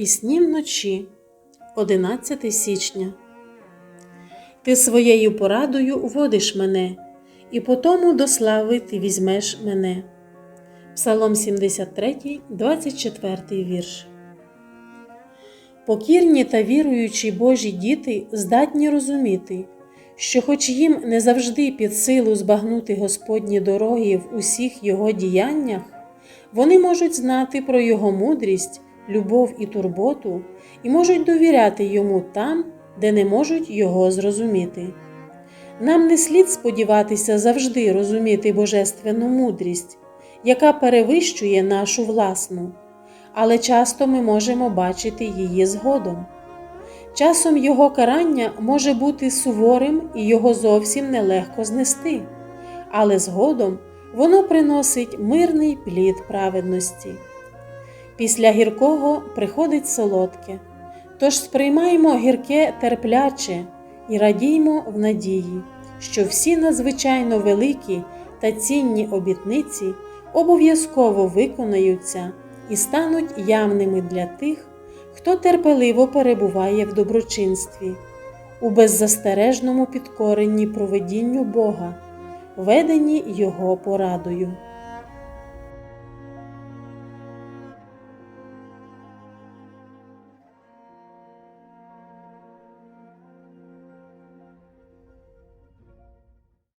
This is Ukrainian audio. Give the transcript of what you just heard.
Пісні вночі, 11 січня. Ти своєю порадою водиш мене, і потому до слави ти візьмеш мене. Псалом 73, 24 вірш. Покірні та віруючі Божі діти здатні розуміти, що, хоч їм не завжди під силу збагнути Господні дороги в усіх Його діяннях, вони можуть знати про Його мудрість, любов і турботу і можуть довіряти Йому там, де не можуть Його зрозуміти. Нам не слід сподіватися завжди розуміти божественну мудрість, яка перевищує нашу власну, але часто ми можемо бачити її згодом. Часом його карання може бути суворим і його зовсім нелегко знести, але згодом воно приносить мирний плід праведності. Після гіркого приходить солодке, тож сприймаймо гірке терпляче і радіймо в надії, що всі надзвичайно великі та цінні обітниці обов'язково виконаються і стануть явними для тих, хто терпеливо перебуває в доброчинстві, у беззастережному підкоренні проведінню Бога, ведені Його порадою.